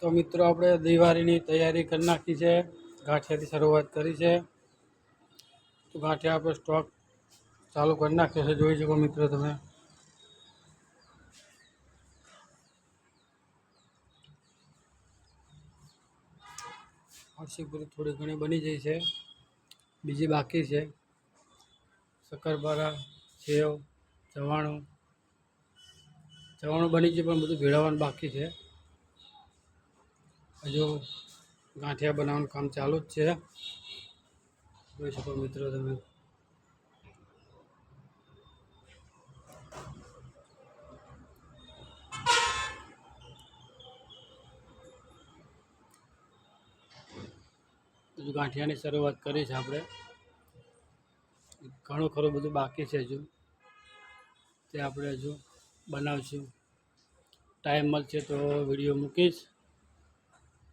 તો મિત્રો, આપણે દિવાળીની તૈયારી કરી નાખી છે. ગાંઠિયાથી શરૂઆત કરી છે. તો ગાંઠિયા આપણે સ્ટોક ચાલુ કરી નાખ્યો છે. જોઈ શકો મિત્રો તમે. અળસીપુરી થોડી ઘણી બની જાય છે. બીજી બાકી છે. શક્કરપારા, સેવ, ચવાણું. ચવાણું બની ગયું પણ બધું ભેળવવાનું બાકી છે. હજુ ગાંઠિયા બનાવવાનું કામ ચાલુ જ છે. જોઈ શકો મિત્રો તમે. હજુ ગાંઠિયાની શરૂઆત કરી છે આપણે. ઘણું ખરું બધું બાકી છે હજુ. તે આપણે હજુ બનાવશું. ટાઈમ મળશે તો વીડિયો મૂકીશ.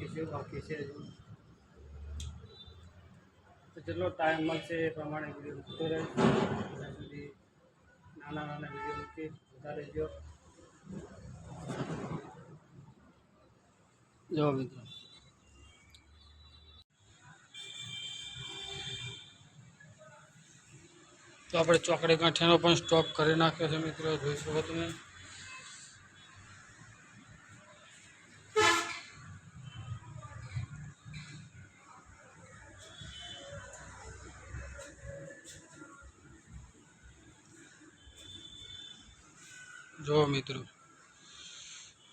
તીખી સેવ બાકી છે હજુ તો જેટલો ટાઈમ મળશે એ પ્રમાણે વિડીયો મૂકતો રહે ત્યાં સુધી નાના નાના વિડીયો મૂકી વધારે જો જો મિત્રો તો આપણે ચોકડી ગાંઠિયાનો પણ સ્ટોક કરી નાખ્યો છે મિત્રો જોઈ શકો તમે જુઓ મિત્રો.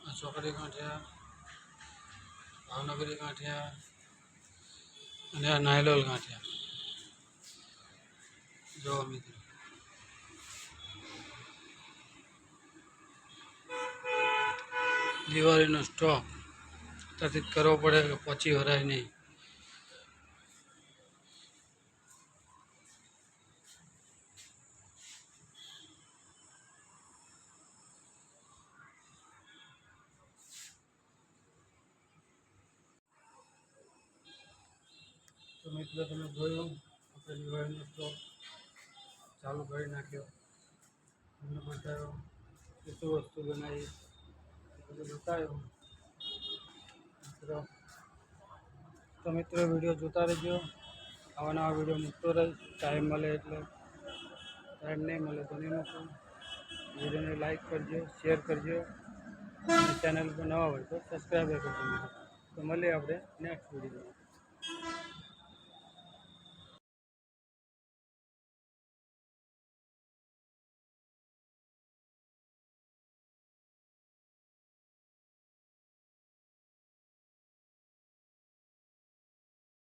આ ચોકડી ગાંઠિયા, ભાવનગરી ગાંઠિયા અને આ નાયલોલ ગાંઠિયા. જુઓ મિત્રો. દિવાળીનો સ્ટોક ત્યાંથી કરવો પડે કે પછી વરાય નહીં. તો મિત્રો તમે જોયું આપણે દિવાળીનો સ્ટોક ચાલુ કરી નાખ્યો તમને બતાવ્યો કે શું વસ્તુ બનાવી એ બધું બતાવ્યું મિત્રો તો મિત્રો વિડીયો જોતા રહેજો આવા નવા વિડીયો મૂકતો રહે ટાઈમ મળે એટલે ટાઈમ નહીં મળે તો નહીં મૂકું વિડીયોને લાઈક કરજો શેર કરજો અને ચેનલ પર નવા હોય તો સબસ્ક્રાઈબ કરજો મિત્રો તો મળીએ આપણે નેક્સ્ટ વિડીયોમાં